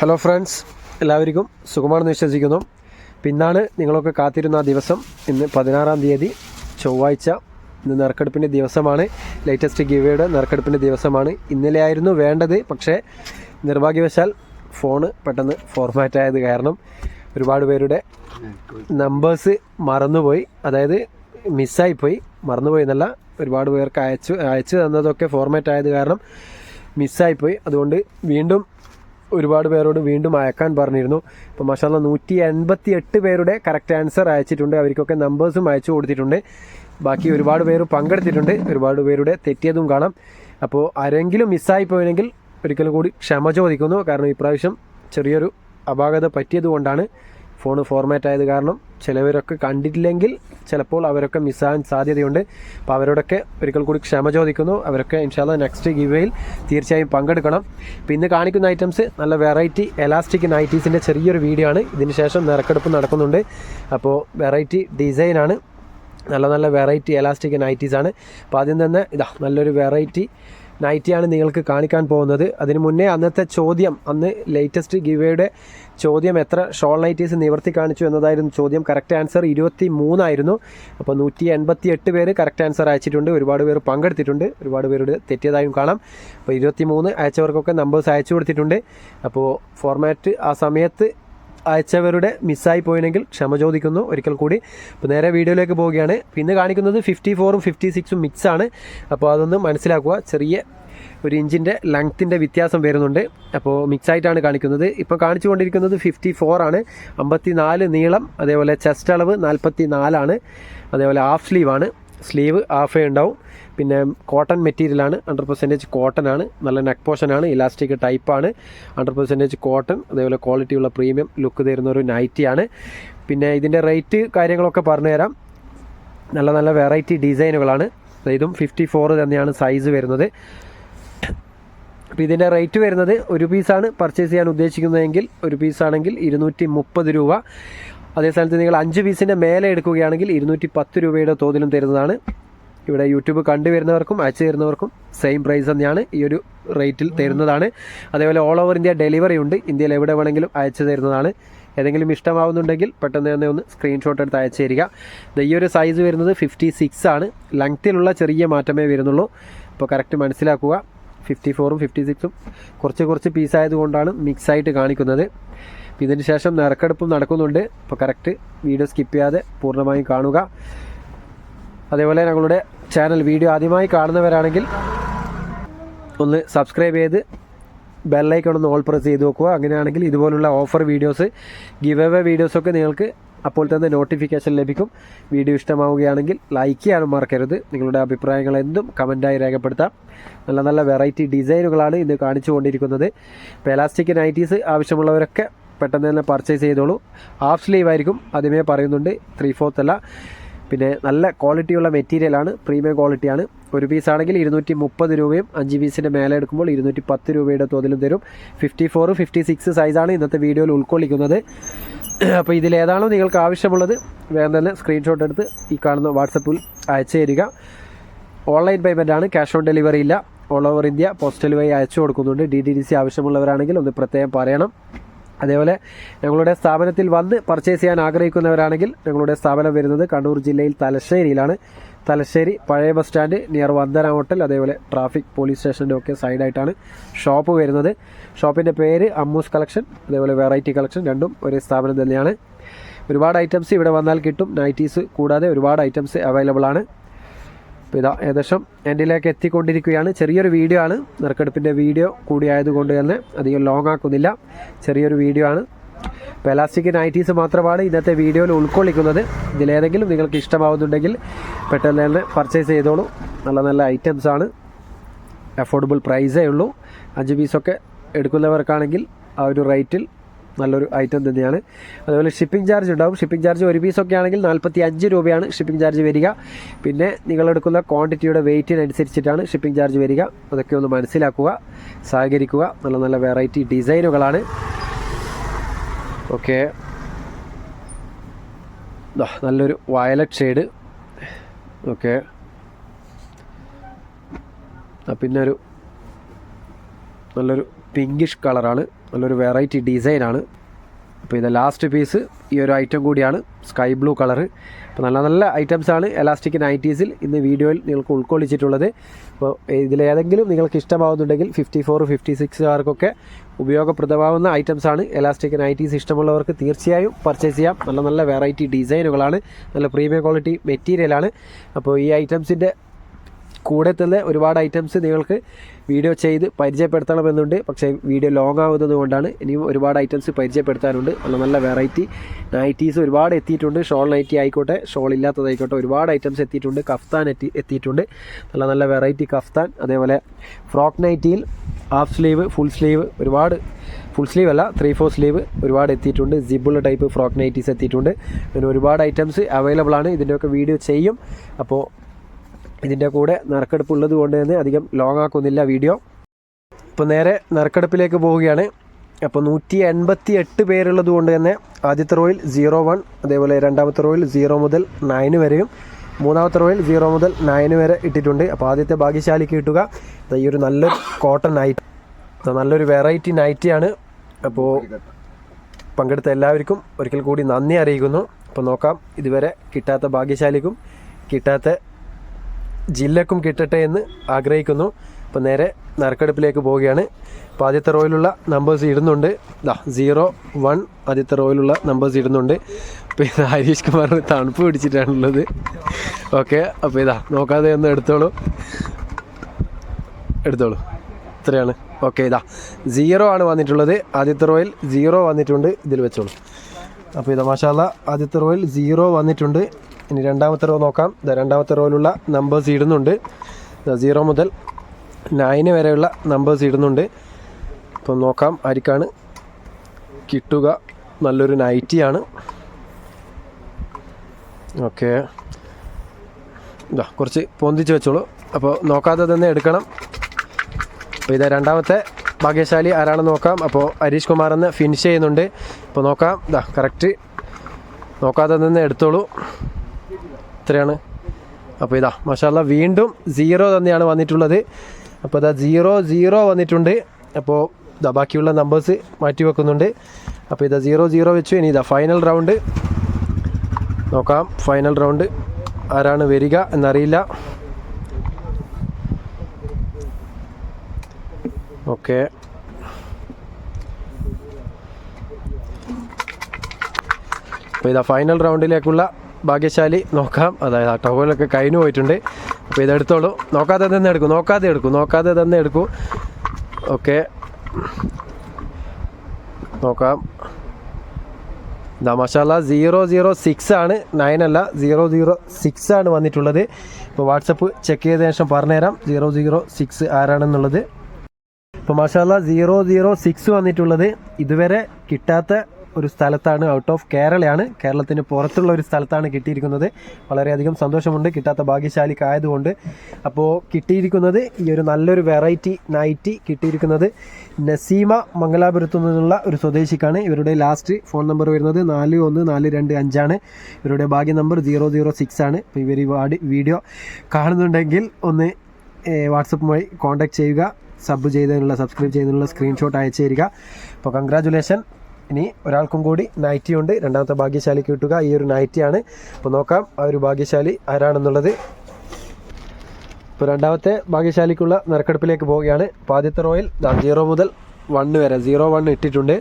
Hello friends എല്ലാവർക്കും സുഖമാണെന്ന് വിശ്വസിക്കുന്നു. പിന്നാണ് നിങ്ങളൊക്കെ കാത്തിരുന്ന ആ ദിവസം. ഇന്ന് പതിനാറാം തീയതി ചൊവ്വാഴ്ച. ഇന്ന് നറുക്കെടുപ്പിന്റെ ദിവസമാണ്. ലേറ്റസ്റ്റ് ഗിവയുടെ നറുക്കെടുപ്പിന്റെ ദിവസമാണ്. ഇന്നലെ ആയിരുന്നു വേണ്ടത്. പക്ഷേ നിർഭാഗ്യവശാൽ ഫോണ് പെട്ടെന്ന് ഫോർമാറ്റ് ആയത് കാരണം ഒരുപാട് പേരുടെ നമ്പേഴ്സ് മറന്നുപോയി. അതായത് മിസ്സായിപ്പോയി മറന്നുപോയി എന്നല്ല ഒരുപാട് പേർക്ക് അയച്ചു അയച്ചു തന്നതൊക്കെ ഫോർമാറ്റ് ആയത് കാരണം മിസ്സായിപ്പോയി അതുകൊണ്ട് വീണ്ടും ഒരുപാട് പേരോട് വീണ്ടും അയക്കാൻ പറഞ്ഞിരുന്നു. ഇപ്പോൾ മഷാല നൂറ്റി എൺപത്തി എട്ട് പേരുടെ കറക്റ്റ് ആൻസർ അയച്ചിട്ടുണ്ട്. അവർക്കൊക്കെ നമ്പേഴ്സും അയച്ചു കൊടുത്തിട്ടുണ്ട്. ബാക്കി ഒരുപാട് പേര് പങ്കെടുത്തിട്ടുണ്ട്. ഒരുപാട് പേരുടെ തെറ്റിയതും കാണാം. അപ്പോൾ ആരെങ്കിലും മിസ്സായി പോയെങ്കിൽ ഒരിക്കലും കൂടി ക്ഷമ ചോദിക്കുന്നു. കാരണം ഇപ്രാവശ്യം ചെറിയൊരു അപാകത പറ്റിയത് കൊണ്ടാണ് ഫോൺ ഫോർമാറ്റ് ആയത് കാരണം ചിലവരൊക്കെ കണ്ടിട്ടില്ലെങ്കിൽ ചിലപ്പോൾ അവരൊക്കെ മിസ്സാകാൻ സാധ്യതയുണ്ട്. അപ്പോൾ അവരോടൊക്കെ ഒരിക്കൽ കൂടി ക്ഷമ ചോദിക്കുന്നു. അവരൊക്കെ ഇൻഷാല്ല നെക്സ്റ്റ് ഗിവയിൽ തീർച്ചയായും പങ്കെടുക്കണം. ഇന്ന് കാണിക്കുന്ന ഐറ്റംസ് നല്ല വെറൈറ്റി എലാസ്റ്റിക് നൈറ്റീസിന്റെ ചെറിയൊരു വീഡിയോ ആണ്. ഇതിന് ശേഷം നിറക്കെടുപ്പ് നടക്കുന്നുണ്ട്. അപ്പോൾ വെറൈറ്റി ഡിസൈനാണ് നല്ല നല്ല വെറൈറ്റി എലാസ്റ്റിക് നൈറ്റീസാണ് അപ്പോൾ ആദ്യം തന്നെ ഇതാ നല്ലൊരു വെറൈറ്റി നൈറ്റിയാണ് നിങ്ങൾക്ക് കാണിക്കാൻ പോകുന്നത്. അതിന് മുന്നേ അന്നത്തെ ചോദ്യം അന്ന് ലേറ്റസ്റ്റ് ഗിവേയുടെ ചോദ്യം എത്ര ഷോൾ നൈറ്റീസ് നിവർത്തി കാണിച്ചു എന്നതായിരുന്നു ചോദ്യം. കറക്റ്റ് ആൻസർ ഇരുപത്തി മൂന്നായിരുന്നു അപ്പോൾ നൂറ്റി എൺപത്തി എട്ട് പേര് കറക്റ്റ് ആൻസർ അയച്ചിട്ടുണ്ട്. ഒരുപാട് പേർ പങ്കെടുത്തിട്ടുണ്ട്. ഒരുപാട് പേരുടെ തെറ്റിയതായും കാണാം. അപ്പോൾ ഇരുപത്തി മൂന്ന് അയച്ചവർക്കൊക്കെ നമ്പേഴ്സ് അയച്ചു കൊടുത്തിട്ടുണ്ട്. അപ്പോൾ ഫോർമാറ്റ് ആ സമയത്ത് അയച്ചവരുടെ മിസ്സായി പോയെങ്കിൽ ക്ഷമ ചോദിക്കുന്നു ഒരിക്കൽ കൂടി. അപ്പോൾ നേരെ വീഡിയോയിലേക്ക് പോവുകയാണ്. പിന്നെ കാണിക്കുന്നത് ഫിഫ്റ്റി ഫോറും ഫിഫ്റ്റി സിക്സും മിക്സാണ് അപ്പോൾ അതൊന്ന് മനസ്സിലാക്കുക. ചെറിയ ഒരു ഇഞ്ചിന്റെ ലെങ്ത്തിന്റെ വ്യത്യാസം വരുന്നുണ്ട്. അപ്പോൾ മിക്സ് ആയിട്ടാണ് കാണിക്കുന്നത്. ഇപ്പോൾ കാണിച്ചുകൊണ്ടിരിക്കുന്നത് ഫിഫ്റ്റി ഫോറാണ് അമ്പത്തി നാല് നീളം അതേപോലെ ചെസ്റ്റ് അളവ് നാൽപ്പത്തി നാലാണ് അതേപോലെ ഹാഫ് സ്ലീവാണ് സ്ലീവ് ഹാഫേ ഉണ്ടാവും. പിന്നെ കോട്ടൺ മെറ്റീരിയൽ ആണ്. ഹൺഡ്രഡ് പെർസെന്റേജ് കോട്ടൺ ആണ്. നല്ല നെക്ക് ആണ്. ഇലാസ്റ്റിക് ടൈപ്പാണ് ഹൺഡ്രഡ് പെർസെന്റേജ് കോട്ടൺ അതേപോലെ ക്വാളിറ്റിയുള്ള പ്രീമിയം ലുക്ക് തരുന്ന ഒരു നൈറ്റിയാണ് പിന്നെ ഇതിന്റെ റേറ്റ് കാര്യങ്ങളൊക്കെ പറഞ്ഞുതരാം നല്ല നല്ല വെറൈറ്റി ഡിസൈനുകളാണ് ഇതും ഫിഫ്റ്റി ഫോർ തന്നെയാണ് സൈസ് വരുന്നത്. അപ്പോൾ ഇതിന്റെ റേറ്റ് വരുന്നത് ഒരു പീസാണ് പർച്ചേസ് ചെയ്യാൻ ഉദ്ദേശിക്കുന്നതെങ്കിൽ ഒരു പീസാണെങ്കിൽ ഇരുന്നൂറ്റി മുപ്പത് രൂപ. അതേ സ്ഥലത്ത് നിങ്ങൾ അഞ്ച് പീസിന്റെ മേലെ എടുക്കുകയാണെങ്കിൽ ഇരുന്നൂറ്റി പത്ത് രൂപയുടെ തോതിലും തരുന്നതാണ്. ഇവിടെ യൂട്യൂബ് കണ്ടുവരുന്നവർക്കും അയച്ചു തരുന്നവർക്കും സെയിം പ്രൈസ് തന്നെയാണ് ഈ ഒരു റേറ്റിൽ തരുന്നതാണ്. അതേപോലെ ഓൾ ഓവർ ഇന്ത്യ ഡെലിവറി ഉണ്ട്. ഇന്ത്യയിൽ എവിടെ വേണമെങ്കിലും അയച്ചു തരുന്നതാണ്. ഏതെങ്കിലും ഇഷ്ടമാവുന്നുണ്ടെങ്കിൽ പെട്ടെന്ന് തന്നെ ഒന്ന് സ്ക്രീൻഷോട്ട് എടുത്ത് അയച്ചു തരിക. ഈ ഒരു സൈസ് വരുന്നത് ഫിഫ്റ്റി സിക്സ് ആണ്. ലെങ്ത്തിലുള്ള ചെറിയ മാറ്റമേ വരുന്നുള്ളൂ. അപ്പോൾ കറക്റ്റ് മനസ്സിലാക്കുക. ഫിഫ്റ്റി ഫോറും ഫിഫ്റ്റി സിക്സും കുറച്ച് കുറച്ച് പീസായതുകൊണ്ടാണ് മിക്സ് ആയിട്ട് കാണിക്കുന്നത്. ഇതിന് ശേഷം നിറക്കെടുപ്പും നടക്കുന്നുണ്ട്. അപ്പോൾ കറക്റ്റ് വീഡിയോ സ്കിപ്പ് ചെയ്യാതെ പൂർണമായും കാണുക. അതേപോലെ ഞങ്ങളുടെ ചാനൽ വീഡിയോ ആദ്യമായി കാണുന്നവരാണെങ്കിൽ ഒന്ന് സബ്സ്ക്രൈബ് ചെയ്ത് ബെല്ലൈക്കൺ ഒന്ന് ഓൾ പ്രസ് ചെയ്ത് നോക്കുക അങ്ങനെയാണെങ്കിൽ ഇതുപോലുള്ള ഓഫർ വീഡിയോസ് ഗിവ് എവേ വീഡിയോസൊക്കെ നിങ്ങൾക്ക് അപ്പോൾ തന്നെ നോട്ടിഫിക്കേഷൻ ലഭിക്കും. വീഡിയോ ഇഷ്ടമാവുകയാണെങ്കിൽ ലൈക്ക് ചെയ്യാനും മറക്കരുത്. നിങ്ങളുടെ അഭിപ്രായങ്ങൾ എന്തും കമന്റായി രേഖപ്പെടുത്താം. നല്ല നല്ല വെറൈറ്റി ഡിസൈനുകളാണ് ഇന്ന് കാണിച്ചു കൊണ്ടിരിക്കുന്നത് ഇപ്പോൾ എലാസ്റ്റിക് നൈറ്റീസ് ആവശ്യമുള്ളവരൊക്കെ പെട്ടെന്ന് തന്നെ പർച്ചേസ് ചെയ്തോളൂ. ഹാഫ് സ്ലീവ് ആയിരിക്കും ആദ്യമേ പറയുന്നുണ്ട്. ത്രീ ഫോർത്ത് അല്ല. പിന്നെ നല്ല ക്വാളിറ്റിയുള്ള മെറ്റീരിയലാണ് പ്രീമിയം ക്വാളിറ്റിയാണ് ഒരു പീസ് ആണെങ്കിൽ ഇരുന്നൂറ്റി മുപ്പത് രൂപയും അഞ്ച് പീസിന്റെ മേലെ എടുക്കുമ്പോൾ ഇരുന്നൂറ്റി പത്ത് രൂപയുടെ തോതിലും തരും. ഫിഫ്റ്റി ഫോർ ഫിഫ്റ്റി സിക്സ് സൈസാണ് ഇന്നത്തെ വീഡിയോയിൽ ഉൾക്കൊള്ളിക്കുന്നത്. അപ്പോൾ ഇതിലേതാണോ നിങ്ങൾക്ക് ആവശ്യമുള്ളത് വേഗം തന്നെ സ്ക്രീൻഷോട്ട് എടുത്ത് ഈ കാണുന്ന വാട്സപ്പിൽ അയച്ചു തരിക. ഓൺലൈൻ പേയ്മെന്റ് ആണ് ക്യാഷ് ഓൺ ഡെലിവറി ഇല്ല. ഓൾ ഓവർ ഇന്ത്യ പോസ്റ്റൽ വഴി അയച്ചു കൊടുക്കുന്നുണ്ട്. ഡി ഡി ഡി സി ആവശ്യമുള്ളവരാണെങ്കിൽ ഒന്ന് പ്രത്യേകം പറയണം. അതേപോലെ ഞങ്ങളുടെ സ്ഥാപനത്തിൽ വന്ന് പർച്ചേസ് ചെയ്യാൻ ആഗ്രഹിക്കുന്നവരാണെങ്കിൽ ഞങ്ങളുടെ സ്ഥാപനം വരുന്നത് കണ്ണൂർ ജില്ലയിൽ തലശ്ശേരിയിലാണ്. തലശ്ശേരി പഴയ bus stand near Vandana hotel അതേപോലെ ട്രാഫിക് പോലീസ് സ്റ്റേഷന്റെ ഒക്കെ സൈഡായിട്ടാണ് ഷോപ്പ് വരുന്നത്. ഷോപ്പിന്റെ പേര് അമ്മൂസ് കളക്ഷൻ അതേപോലെ വെറൈറ്റി കളക്ഷൻ രണ്ടും ഒരേ സ്ഥാപനം തന്നെയാണ്. ഒരുപാട് ഐറ്റംസ് ഇവിടെ വന്നാൽ കിട്ടും. നൈറ്റീസ് കൂടാതെ ഒരുപാട് ഐറ്റംസ് അവൈലബിൾ ആണ്. അപ്പോൾ ഇതാ ഏകദേശം എന്റെയിലേക്ക് എത്തിക്കൊണ്ടിരിക്കുകയാണ്. ചെറിയൊരു വീഡിയോ ആണ്. നറുക്കെടുപ്പിന്റെ വീഡിയോ കൂടി ആയതുകൊണ്ട് തന്നെ അധികം ലോങ് ആക്കുന്നില്ല. ചെറിയൊരു വീഡിയോ ആണ്. അപ്പോൾ എലാസ്റ്റിക് നൈറ്റീസ് മാത്രമാണ് ഇന്നത്തെ വീഡിയോയിൽ ഉൾക്കൊള്ളിക്കുന്നത്. ഇതിലേതെങ്കിലും നിങ്ങൾക്ക് ഇഷ്ടമാവുന്നുണ്ടെങ്കിൽ പെട്ടെന്ന് തന്നെ പർച്ചേസ് ചെയ്തോളൂ. നല്ല നല്ല ഐറ്റംസ് ആണ്. അഫോർഡബിൾ പ്രൈസേ ഉള്ളൂ. അഞ്ച് പീസൊക്കെ എടുക്കുന്നവർക്കാണെങ്കിൽ ആ ഒരു റേറ്റിൽ നല്ലൊരു ഐറ്റം തന്നെയാണ്. അതുപോലെ ഷിപ്പിംഗ് ചാർജ് ഉണ്ടാവും. ഷിപ്പിംഗ് ചാർജ് ഒരു പീസൊക്കെ ആണെങ്കിൽ നാൽപ്പത്തി അഞ്ച് രൂപയാണ് ഷിപ്പിംഗ് ചാർജ് വരിക. പിന്നെ നിങ്ങളെടുക്കുന്ന ക്വാണ്ടിറ്റിയുടെ വെയിറ്റിനനുസരിച്ചിട്ടാണ് ഷിപ്പിംഗ് ചാർജ് വരിക. അതൊക്കെ ഒന്ന് മനസ്സിലാക്കുക സഹകരിക്കുക. നല്ല നല്ല വെറൈറ്റി ഡിസൈനുകളാണ് ഓക്കെ നല്ലൊരു വയലറ്റ് ഷെയ്ഡ് ഓക്കെ പിന്നെ ഒരു നല്ലൊരു പിങ്കിഷ് കളറാണ് നല്ലൊരു വെറൈറ്റി ഡിസൈനാണ് അപ്പോൾ ഇത് ലാസ്റ്റ് പീസ് ഈ ഒരു ഐറ്റം കൂടിയാണ്. സ്കൈ ബ്ലൂ കളർ അപ്പോൾ നല്ല നല്ല ഐറ്റംസ് ആണ് എലാസ്റ്റിക് നയന്റീസിൽ ഇന്ന് വീഡിയോയിൽ നിങ്ങൾക്ക് ഉൾക്കൊള്ളിച്ചിട്ടുള്ളത്. അപ്പോൾ ഇതിലേതെങ്കിലും നിങ്ങൾക്ക് ഇഷ്ടമാവുന്നുണ്ടെങ്കിൽ ഫിഫ്റ്റി ഫോർ ഫിഫ്റ്റി സിക്സുകാർക്കൊക്കെ ഉപയോഗപ്രദമാവുന്ന ഐറ്റംസ് ആണ് എലാസ്റ്റിക് നൈറ്റീസ് ഇഷ്ടമുള്ളവർക്ക് തീർച്ചയായും പർച്ചേസ് ചെയ്യാം. നല്ല നല്ല വെറൈറ്റി ഡിസൈനുകളാണ് നല്ല പ്രീമിയം ക്വാളിറ്റി മെറ്റീരിയലാണ് അപ്പോൾ ഈ ഐറ്റംസിന്റെ കൂടെ തന്നെ ഒരുപാട് ഐറ്റംസ് നിങ്ങൾക്ക് വീഡിയോ ചെയ്ത് പരിചയപ്പെടുത്തണമെന്നുണ്ട്. പക്ഷേ വീഡിയോ ലോങ് ആവുന്നത് കൊണ്ടാണ് ഇനിയും ഒരുപാട് ഐറ്റംസ് പരിചയപ്പെടുത്താനുണ്ട്. നല്ല നല്ല വെറൈറ്റി നൈറ്റീസ് ഒരുപാട് എത്തിയിട്ടുണ്ട്. ഷോൾ നൈറ്റി ആയിക്കോട്ടെ ഷോൾ ഇല്ലാത്തതായിക്കോട്ടെ ഒരുപാട് ഐറ്റംസ് എത്തിയിട്ടുണ്ട്. കഫ്താൻ എത്തി എത്തിയിട്ടുണ്ട്. നല്ല നല്ല വെറൈറ്റി കഫ്താൻ. അതേപോലെ ഫ്രോക്ക് നൈറ്റിയിൽ ഹാഫ് സ്ലീവ് ഫുൾ സ്ലീവ് ഒരുപാട് ഫുൾ സ്ലീവ് അല്ല ത്രീ ഫോർ സ്ലീവ് ഒരുപാട് എത്തിയിട്ടുണ്ട്. ജിബുള്ള ടൈപ്പ് ഫ്രോക്ക് നൈറ്റീസ് എത്തിയിട്ടുണ്ട്. പിന്നെ ഒരുപാട് ഐറ്റംസ് അവൈലബിൾ ആണ്. ഇതിന്റെയൊക്കെ വീഡിയോ ചെയ്യും. അപ്പോൾ ഇതിന്റെ കൂടെ നറുക്കെടുപ്പ് ഉള്ളത് കൊണ്ട് തന്നെ അധികം ലോങ് ആക്കുന്നില്ല വീഡിയോ ഇപ്പോൾ നേരെ നറുക്കെടുപ്പിലേക്ക് പോവുകയാണ്. അപ്പോൾ നൂറ്റി എൺപത്തി എട്ട് പേരുള്ളത് കൊണ്ട് തന്നെ ആദ്യത്തെ റോയിൽ സീറോ വൺ അതേപോലെ രണ്ടാമത്തെ റോയിൽ സീറോ മുതൽ നയന് വരെയും മൂന്നാമത്തെ റോയിൽ സീറോ മുതൽ നയന് വരെ ഇട്ടിട്ടുണ്ട്. അപ്പോൾ ആദ്യത്തെ ഭാഗ്യശാലിക്ക് കിട്ടുക. ഈ ഒരു നല്ലൊരു കോട്ടൺ നൈറ്റ് അപ്പോൾ നല്ലൊരു വെറൈറ്റി നൈറ്റിയാണ് അപ്പോൾ പങ്കെടുത്ത എല്ലാവർക്കും ഒരിക്കൽ കൂടി നന്ദി അറിയിക്കുന്നു. അപ്പോൾ നോക്കാം ഇതുവരെ കിട്ടാത്ത ഭാഗ്യശാലിക്കും കിട്ടാത്ത ജില്ലക്കും കിട്ടട്ടെ എന്ന് ആഗ്രഹിക്കുന്നു. അപ്പോൾ നേരെ നറുക്കെടുപ്പിലേക്ക് പോവുകയാണ്. അപ്പോൾ ആദ്യത്തെ റോയിലുള്ള നമ്പേഴ്സ് ഇടുന്നുണ്ട്. ദാ സീറോ വൺ ആദ്യത്തെ റോയിലുള്ള നമ്പേഴ്സ് ഇടുന്നുണ്ട്. അപ്പോൾ ഇത് ഹരീഷ് കുമാറിന് തണുപ്പ് പിടിച്ചിട്ടാണുള്ളത്. ഓക്കെ അപ്പോൾ ഇതാ നോക്കാതെ ഒന്ന് എടുത്തോളൂ. എടുത്തോളൂ. ഇത്രയാണ്. ഓക്കെ ഇതാ സീറോ ആണ് വന്നിട്ടുള്ളത്. ആദ്യത്തെ റോയിൽ സീറോ വന്നിട്ടുണ്ട്. ഇതിൽ വെച്ചോളൂ. അപ്പോൾ ഇതാ മാഷാല്ല ആദ്യത്തെ റോയിൽ സീറോ വന്നിട്ടുണ്ട്. ഇനി രണ്ടാമത്തെ റോ നോക്കാം. രണ്ടാമത്തെ റോയിലുള്ള നമ്പേഴ്സ് ഇടുന്നുണ്ട്. സീറോ മുതൽ നയന് വരെയുള്ള നമ്പേഴ്സ് ഇടുന്നുണ്ട്. അപ്പോൾ നോക്കാം ആർക്കാണ് കിട്ടുക. നല്ലൊരു നൈറ്റിയാണ് ഓക്കെ ഇതാ കുറച്ച് പൊന്തിച്ച് വെച്ചോളൂ. അപ്പോൾ നോക്കാതെ തന്നെ എടുക്കണം. അപ്പോൾ ഇതാ രണ്ടാമത്തെ ഭാഗ്യശാലി ആരാണെന്ന് നോക്കാം. അപ്പോൾ ഹരീഷ് കുമാർ എന്ന് ഫിനിഷ് ചെയ്യുന്നുണ്ട്. അപ്പോൾ നോക്കാം. ഇതാ കറക്റ്റ് നോക്കാതെ തന്നെ എടുത്തോളൂ. ഇത്രയാണ് അപ്പോൾ ഇതാ മഷാല്ല വീണ്ടും സീറോ തന്നെയാണ് വന്നിട്ടുള്ളത്. അപ്പോൾ ഇതാ സീറോ സീറോ വന്നിട്ടുണ്ട്. അപ്പോൾ ഇതാ ബാക്കിയുള്ള നമ്പേഴ്സ് മാറ്റി വെക്കുന്നുണ്ട്. അപ്പോൾ ഇതാ സീറോ സീറോ വെച്ചു. ഇനി ഇതാ ഫൈനൽ റൗണ്ട് നോക്കാം ഫൈനൽ റൗണ്ട് ആരാണ് വരിക എന്നറിയില്ല. ഓക്കെ. അപ്പോൾ ഇതാ ഫൈനൽ റൗണ്ടിലേക്കുള്ള ഭാഗ്യശാലി നോക്കാം. അതായത് ആ ടവലൊക്കെ കഴിഞ്ഞു പോയിട്ടുണ്ട്. അപ്പോൾ ഇതെടുത്തോളൂ. നോക്കാതെ തന്നെ എടുക്കും നോക്കാതെ എടുക്കും നോക്കാതെ തന്നെ എടുക്കൂ. ഓക്കെ. നോക്കാം. ഇതാ മഷാല സീറോ സീറോ സിക്സ് ആണ്. നയൻ അല്ല സീറോ സീറോ സിക്സ് ആണ് വന്നിട്ടുള്ളത്. ഇപ്പോൾ വാട്സപ്പ് ചെക്ക് ചെയ്ത ശേഷം പറഞ്ഞുതരാം. സീറോ സീറോ സിക്സ് ആരാണെന്നുള്ളത്. ഇപ്പോൾ മഷാല സീറോ സീറോ സിക്സ് വന്നിട്ടുള്ളത്. ഇതുവരെ കിട്ടാത്ത ഒരു സ്ഥലത്താണ് ഔട്ട് ഓഫ് കേരളയാണ്. കേരളത്തിന് പുറത്തുള്ള ഒരു സ്ഥലത്താണ് കിട്ടിയിരിക്കുന്നത്. വളരെയധികം സന്തോഷമുണ്ട്. കിട്ടാത്ത ഭാഗ്യശാലിക്കായതുകൊണ്ട്. അപ്പോൾ കിട്ടിയിരിക്കുന്നത് ഈ ഒരു നല്ലൊരു വെറൈറ്റി നൈറ്റി കിട്ടിയിരിക്കുന്നത് നസീമ മംഗലാപുരത്തു നിന്നുള്ള ഒരു സ്വദേശിക്കാണ്. ഇവരുടെ ലാസ്റ്റ് ഫോൺ നമ്പർ വരുന്നത് നാല് ഒന്ന് നാല് രണ്ട് അഞ്ചാണ്. ഇവരുടെ ഭാഗ്യ നമ്പർ സീറോ സീറോ സിക്സ് ആണ്. അപ്പോൾ ഇവർ ഈ വീഡിയോ കാണുന്നുണ്ടെങ്കിൽ ഒന്ന് വാട്സപ്പ് വഴി കോൺടാക്ട് ചെയ്യുക. സബ് ചെയ്തതിനുള്ള സബ്സ്ക്രൈബ് ചെയ്തതിനുള്ള സ്ക്രീൻഷോട്ട് അയച്ചു തരിക. അപ്പോൾ കൺഗ്രാജുലേഷൻ ഇനി ഒരാൾക്കും കൂടി നൈറ്റി ഉണ്ട് രണ്ടാമത്തെ ഭാഗ്യശാലിക്ക് കിട്ടുക. ഈ ഒരു നൈറ്റിയാണ്. അപ്പോൾ നോക്കാം ആ ഒരു ഭാഗ്യശാലി ആരാണെന്നുള്ളത്. ഇപ്പോൾ രണ്ടാമത്തെ ഭാഗ്യശാലിക്കുള്ള നറുക്കെടുപ്പിലേക്ക് പോവുകയാണ്. അപ്പോൾ ആദ്യത്തെ റോയിൽ സീറോ മുതൽ വണ്ണ് വരെ. സീറോ വണ്ണ് ഇട്ടിട്ടുണ്ട്.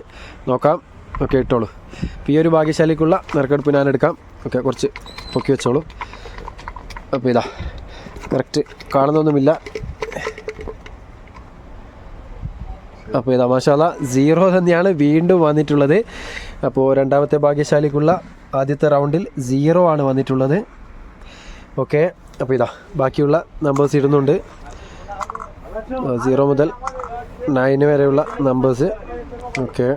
നോക്കാം. ഓക്കെ ഇട്ടോളൂ. അപ്പോൾ ഈ ഒരു ഭാഗ്യശാലിക്കുള്ള നറുക്കെടുപ്പ് ഞാൻ എടുക്കാം. ഓക്കെ കുറച്ച് പൊക്കി വെച്ചോളൂ. അപ്പോൾ ഇതാ കറക്റ്റ് കാണുന്നൊന്നുമില്ല അപ്പോൾ ഈ മാഷാല സീറോ തന്നെയാണ് വീണ്ടും വന്നിട്ടുള്ളത്. അപ്പോൾ രണ്ടാമത്തെ ഭാഗ്യശാലിക്കുള്ള ആദ്യത്തെ റൗണ്ടിൽ സീറോ ആണ് വന്നിട്ടുള്ളത്. ഓക്കെ അപ്പോൾ ഇതാ ബാക്കിയുള്ള നമ്പേഴ്സ് ഇടുന്നുണ്ട്. സീറോ മുതൽ നയന് വരെയുള്ള നമ്പേഴ്സ് ഓക്കെ.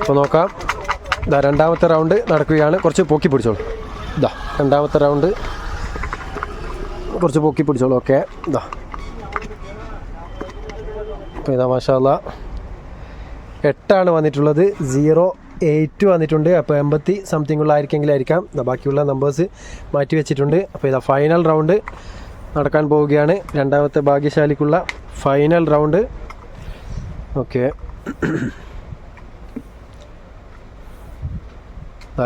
അപ്പോൾ നോക്കാം. രണ്ടാമത്തെ റൗണ്ട് നടക്കുകയാണ്. കുറച്ച് പൊക്കി പിടിച്ചോളൂ. ഇതാ. രണ്ടാമത്തെ റൗണ്ട്. കുറച്ച് പൊക്കി പിടിച്ചോളൂ. ഓക്കെ. ഇതാ അപ്പോൾ ഇതാ മാഷാല്ല എട്ടാണ് വന്നിട്ടുള്ളത്. സീറോ എയ്റ്റ് വന്നിട്ടുണ്ട്. അപ്പോൾ എൺപത്തി സംതിങ് ഉള്ള ആയിരിക്കെങ്കിലും ആയിരിക്കാം. ദാ ബാക്കിയുള്ള നമ്പേഴ്സ് മാറ്റി വെച്ചിട്ടുണ്ട്. അപ്പോൾ ഇതാ ഫൈനൽ റൗണ്ട് നടക്കാൻ പോവുകയാണ്. രണ്ടാമത്തെ ഭാഗ്യശാലിക്കുള്ള ഫൈനൽ റൗണ്ട് ഓക്കെ.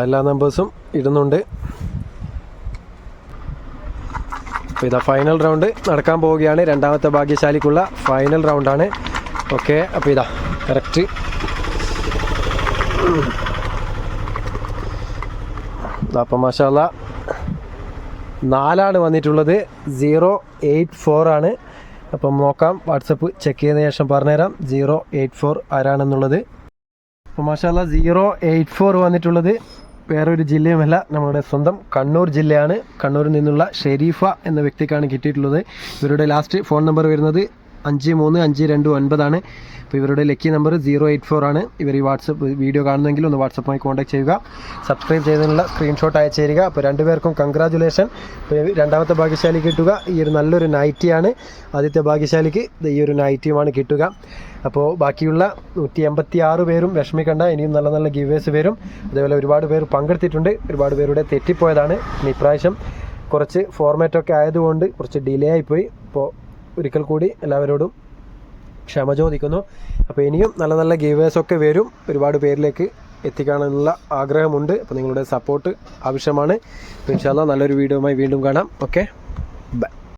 എല്ലാ നമ്പേഴ്സും ഇടുന്നുണ്ട്. അപ്പോൾ ഇതാ ഫൈനൽ റൗണ്ട് നടക്കാൻ പോവുകയാണ്. രണ്ടാമത്തെ ഭാഗ്യശാലിക്കുള്ള ഫൈനൽ റൗണ്ടാണ് ഓക്കെ അപ്പോൾ ഇതാ കറക്റ്റ് അപ്പം മാഷാല്ല നാലാണ് വന്നിട്ടുള്ളത്. സീറോ എയ്റ്റ് ഫോർ ആണ്. അപ്പം നോക്കാം വാട്സപ്പ് ചെക്ക് ചെയ്തതിന് ശേഷം പറഞ്ഞുതരാം. സീറോ എയ്റ്റ് ഫോർ ആരാണെന്നുള്ളത്. അപ്പം മാഷാല്ല സീറോ എയ്റ്റ് ഫോർ വന്നിട്ടുള്ളത്. വേറൊരു ജില്ലയുമല്ല നമ്മുടെ സ്വന്തം കണ്ണൂർ ജില്ലയാണ്. കണ്ണൂരിൽ നിന്നുള്ള ഷെരീഫ എന്ന വ്യക്തിക്കാണ് കിട്ടിയിട്ടുള്ളത്. ഇവരുടെ ലാസ്റ്റ് ഫോൺ നമ്പർ വരുന്നത് അഞ്ച് മൂന്ന് അഞ്ച് രണ്ട് ഒൻപതാണ്. അപ്പോൾ ഇവരുടെ lucky number zero eight four ആണ്. ഇവർ ഈ വാട്സപ്പ് വീഡിയോ കാണുന്നെങ്കിൽ ഒന്ന് വാട്സപ്പുമായി കോൺടാക്ട് ചെയ്യുക. സബ്സ്ക്രൈബ് ചെയ്തതിനുള്ള സ്ക്രീൻഷോട്ട് അയച്ചു തരിക. അപ്പോൾ രണ്ടുപേർക്കും കൺഗ്രാജുലേഷൻ. രണ്ടാമത്തെ ഭാഗ്യശാലി കിട്ടുക. ഈ ഒരു നല്ലൊരു നൈറ്റിയാണ്. ആദ്യത്തെ ഭാഗ്യശാലിക്ക് ഈ ഒരു നൈറ്റിയുമാണ് കിട്ടുക. അപ്പോൾ ബാക്കിയുള്ള നൂറ്റി എൺപത്തി ആറ് പേരും വിഷമിക്കണ്ട. ഇനിയും നല്ല നല്ല ഗിവേഴ്സ് വരും. അതേപോലെ ഒരുപാട് പേർ പങ്കെടുത്തിട്ടുണ്ട്. ഒരുപാട് പേരുടെ തെറ്റിപ്പോയതാണ്. ഇപ്രാവശ്യം കുറച്ച് ഫോർമാറ്റൊക്കെ ആയതുകൊണ്ട് കുറച്ച് ഡിലേ ആയിപ്പോയി. അപ്പോൾ ഒരിക്കൽ കൂടി എല്ലാവരോടും ക്ഷമ ചോദിക്കുന്നു. അപ്പോൾ ഇനിയും നല്ല നല്ല ഗീവേഴ്സൊക്കെ വരും. ഒരുപാട് പേരിലേക്ക് എത്തിക്കാനുള്ള ആഗ്രഹമുണ്ട്. അപ്പോൾ നിങ്ങളുടെ സപ്പോർട്ട് ആവശ്യമാണ്. ഇൻഷാല്ല നല്ലൊരു വീഡിയോയുമായി വീണ്ടും കാണാം. Okay bye